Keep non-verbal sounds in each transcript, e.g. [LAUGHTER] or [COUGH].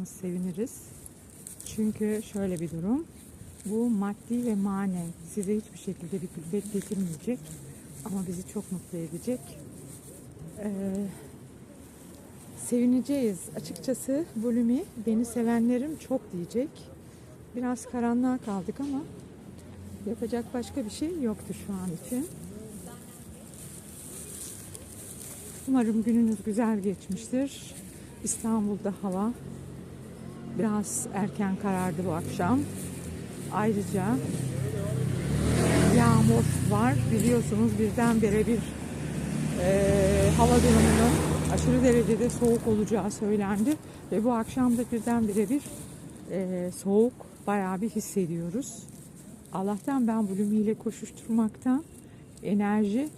olursanız seviniriz. Çünkü şöyle bir durum. Bu maddi ve manen size hiçbir şekilde bir külfet getirmeyecek. Ama bizi çok mutlu edecek. Ee, sevineceğiz. Açıkçası Volumi beni sevenlerim çok diyecek. Biraz karanlığa kaldık ama yapacak başka bir şey yoktu şu an için. Umarım gününüz güzel geçmiştir. İstanbul'da hava biraz erken karardı bu akşam. Ayrıca yağmur var. Biliyorsunuz birdenbire bir eee hava durumunun aşırı derecede soğuk olacağı söylendi. Ve bu akşam da birdenbire bir eee, soğuk bayağı bir hissediyoruz. Allah'tan ben bulumiyle koşuşturmaktan enerji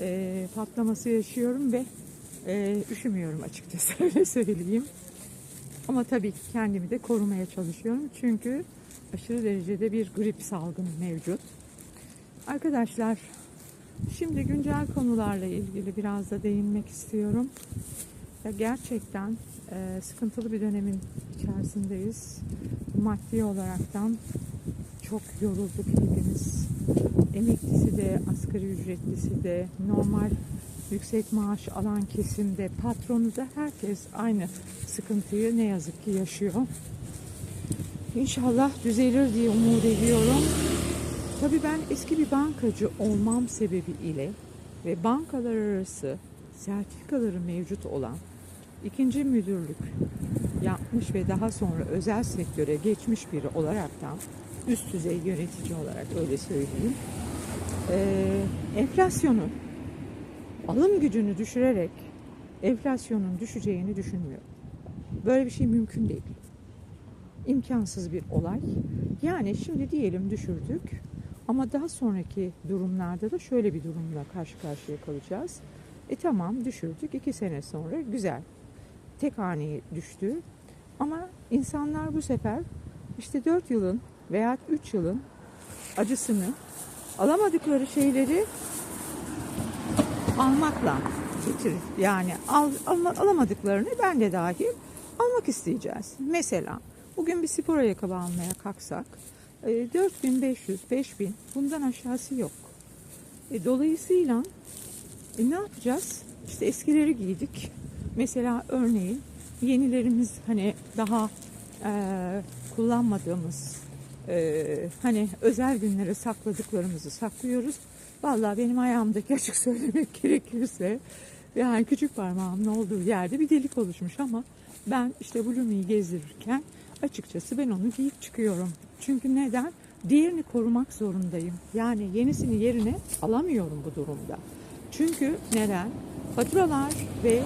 eee, patlaması yaşıyorum ve eee, üşümüyorum açıkçası [LAUGHS] öyle söyleyeyim. Ama tabii ki kendimi de korumaya çalışıyorum. Çünkü aşırı derecede bir grip salgını mevcut. Arkadaşlar şimdi güncel konularla ilgili biraz da değinmek istiyorum. Ya gerçekten e, sıkıntılı bir dönemin içerisindeyiz. Maddi olaraktan çok yorulduk hepimiz. Emeklisi de, asgari ücretlisi de, normal yüksek maaş alan kesimde, patronu da herkes aynı sıkıntıyı ne yazık ki yaşıyor. İnşallah düzelir diye umut ediyorum. Tabii ben eski bir bankacı olmam sebebiyle ve bankalar arası sertifikaları mevcut olan ikinci müdürlük yapmış ve daha sonra özel sektöre geçmiş biri olaraktan üst düzey yönetici olarak öyle söyleyeyim. Ee, enflasyonun alım gücünü düşürerek enflasyonun düşeceğini düşünmüyorum. Böyle bir şey mümkün değil. İmkansız bir olay. Yani şimdi diyelim düşürdük ama daha sonraki durumlarda da şöyle bir durumla karşı karşıya kalacağız. E tamam düşürdük iki sene sonra güzel. Tek haneye düştü. Ama insanlar bu sefer işte 4 yılın veya 3 yılın acısını alamadıkları şeyleri almakla getirir. Yani al, alma- alamadıklarını ben de dahil almak isteyeceğiz. Mesela bugün bir spor ayakkabı almaya kalksak e, 4500, 5000 bundan aşağısı yok. E, dolayısıyla e, ne yapacağız? İşte eskileri giydik. Mesela örneğin yenilerimiz hani daha e, kullanmadığımız e, hani özel günlere sakladıklarımızı saklıyoruz. Vallahi benim ayağımdaki açık [LAUGHS] söylemek gerekirse yani küçük parmağımın olduğu yerde bir delik oluşmuş ama ben işte Blumi'yi gezdirirken açıkçası ben onu giyip çıkıyorum. Çünkü neden? Diğerini korumak zorundayım. Yani yenisini yerine alamıyorum bu durumda. Çünkü neden? Faturalar ve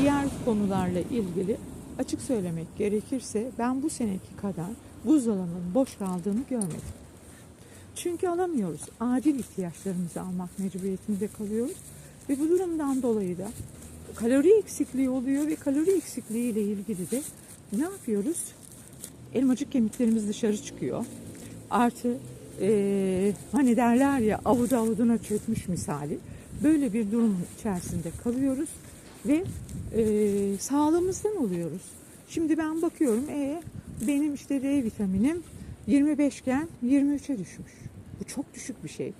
diğer konularla ilgili açık söylemek gerekirse ben bu seneki kadar buzdolabının boş kaldığını görmedim. Çünkü alamıyoruz. Acil ihtiyaçlarımızı almak mecburiyetinde kalıyoruz. Ve bu durumdan dolayı da kalori eksikliği oluyor ve kalori eksikliği ile ilgili de ne yapıyoruz? Elmacık kemiklerimiz dışarı çıkıyor. Artı eee, hani derler ya avuda avuduna çökmüş misali. Böyle bir durumun içerisinde kalıyoruz ve eee, sağlığımızdan oluyoruz. Şimdi ben bakıyorum e benim işte D vitaminim 25 iken 23'e düşmüş. Çok düşük bir şey.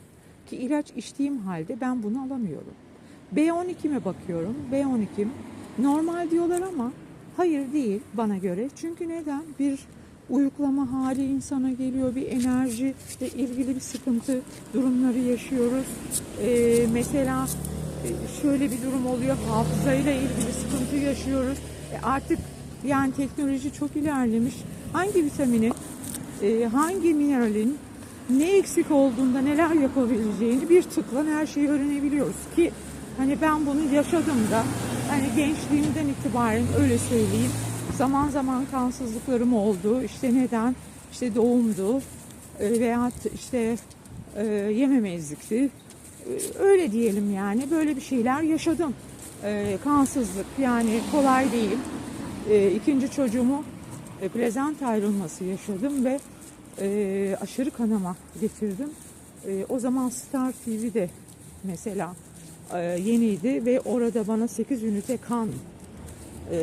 Ki ilaç içtiğim halde ben bunu alamıyorum. B12'me bakıyorum. B12'm normal diyorlar ama hayır değil bana göre. Çünkü neden? Bir uyuklama hali insana geliyor. Bir enerji ile ilgili bir sıkıntı durumları yaşıyoruz. Ee, mesela e, şöyle bir durum oluyor. Hafızayla ilgili sıkıntı yaşıyoruz. E, artık yani teknoloji çok ilerlemiş. Hangi vitaminin e, hangi mineralin ne eksik olduğunda neler yapabileceğini bir tıkla her şeyi öğrenebiliyoruz ki hani ben bunu yaşadım da hani gençliğimden itibaren öyle söyleyeyim. Zaman zaman kansızlıklarım oldu. İşte neden? İşte doğumdu e, veyahut işte e, yememezlikti. E, öyle diyelim yani. Böyle bir şeyler yaşadım. E, kansızlık yani kolay değil. E, ikinci çocuğumu e, plezant ayrılması yaşadım ve e, aşırı kanama getirdim. E, o zaman Star TV'de mesela e, yeniydi ve orada bana 8 ünite kan e,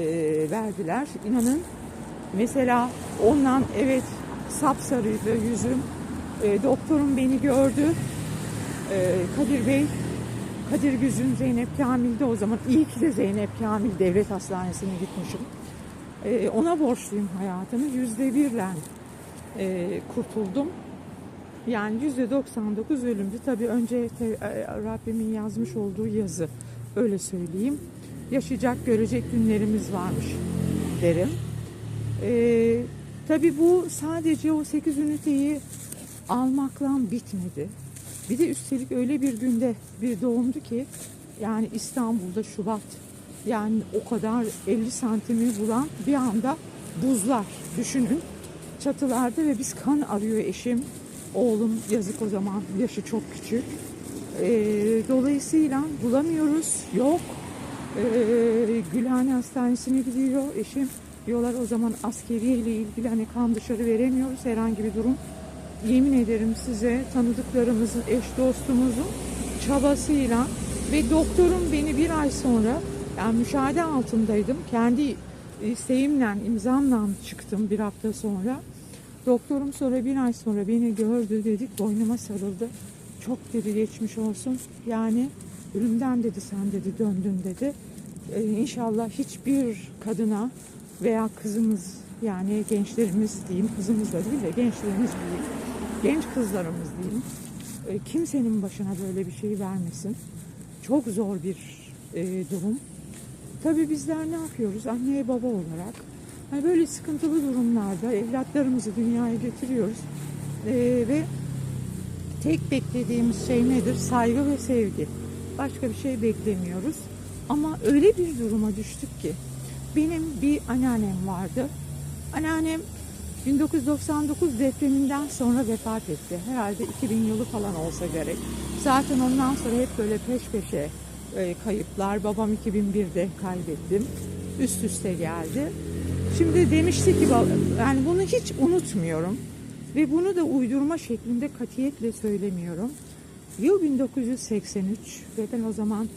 verdiler. İnanın Mesela ondan evet sapsarıydı yüzüm. E, doktorum beni gördü. E, Kadir Bey, Kadir Güzün Zeynep Kamil'de o zaman. İyi ki de Zeynep Kamil Devlet Hastanesi'ne gitmişim. E, ona borçluyum hayatımı. Yüzde birle e, kurtuldum. Yani yüzde 99 ölümdü. Tabii önce te- e, Rabbimin yazmış olduğu yazı. Öyle söyleyeyim. Yaşayacak, görecek günlerimiz varmış derim. Ee, tabii bu sadece o 8 üniteyi almakla bitmedi. Bir de üstelik öyle bir günde bir doğumdu ki yani İstanbul'da Şubat yani o kadar 50 santimi bulan bir anda buzlar düşünün çatılarda ve biz kan arıyor eşim oğlum yazık o zaman yaşı çok küçük Ee, dolayısıyla bulamıyoruz yok ee, Gülhane Hastanesi'ne gidiyor eşim. Diyorlar o zaman askeriye ile ilgili hani kan dışarı veremiyoruz herhangi bir durum. Yemin ederim size tanıdıklarımızın, eş dostumuzun çabasıyla ve doktorum beni bir ay sonra yani müşahede altındaydım. Kendi isteğimle, imzamla çıktım bir hafta sonra. Doktorum sonra bir ay sonra beni gördü dedik boynuma sarıldı. Çok dedi geçmiş olsun. Yani ölümden dedi sen dedi döndün dedi. Ee, inşallah hiçbir kadına veya kızımız yani gençlerimiz diyeyim kızımız da değil de gençlerimiz diyeyim. Genç kızlarımız diyeyim. e, kimsenin başına böyle bir şey vermesin. Çok zor bir e, durum. Tabii bizler ne yapıyoruz anne baba olarak? Hani böyle sıkıntılı durumlarda evlatlarımızı dünyaya getiriyoruz. Ee, ve tek beklediğimiz şey nedir? Saygı ve sevgi. Başka bir şey beklemiyoruz. Ama öyle bir duruma düştük ki benim bir anneannem vardı. Anneannem 1999 depreminden sonra vefat etti. Herhalde 2000 yılı falan olsa gerek. Zaten ondan sonra hep böyle peş peşe e, kayıplar. Babam 2001'de kaybettim. Üst üste geldi. Şimdi demişti ki yani bunu hiç unutmuyorum. Ve bunu da uydurma şeklinde katiyetle söylemiyorum. Yıl 1983 ve ben o zaman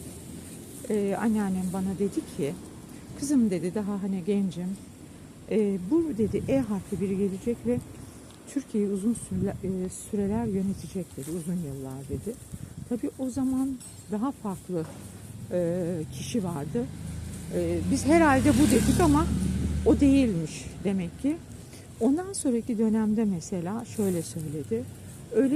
e, anneannem bana dedi ki kızım dedi daha hani gencim e, bu dedi E harfi biri gelecek ve Türkiye'yi uzun e, süreler yönetecek dedi uzun yıllar dedi. Tabii o zaman daha farklı e, kişi vardı. E, biz herhalde bu dedik ama o değilmiş demek ki. Ondan sonraki dönemde mesela şöyle söyledi. Öyle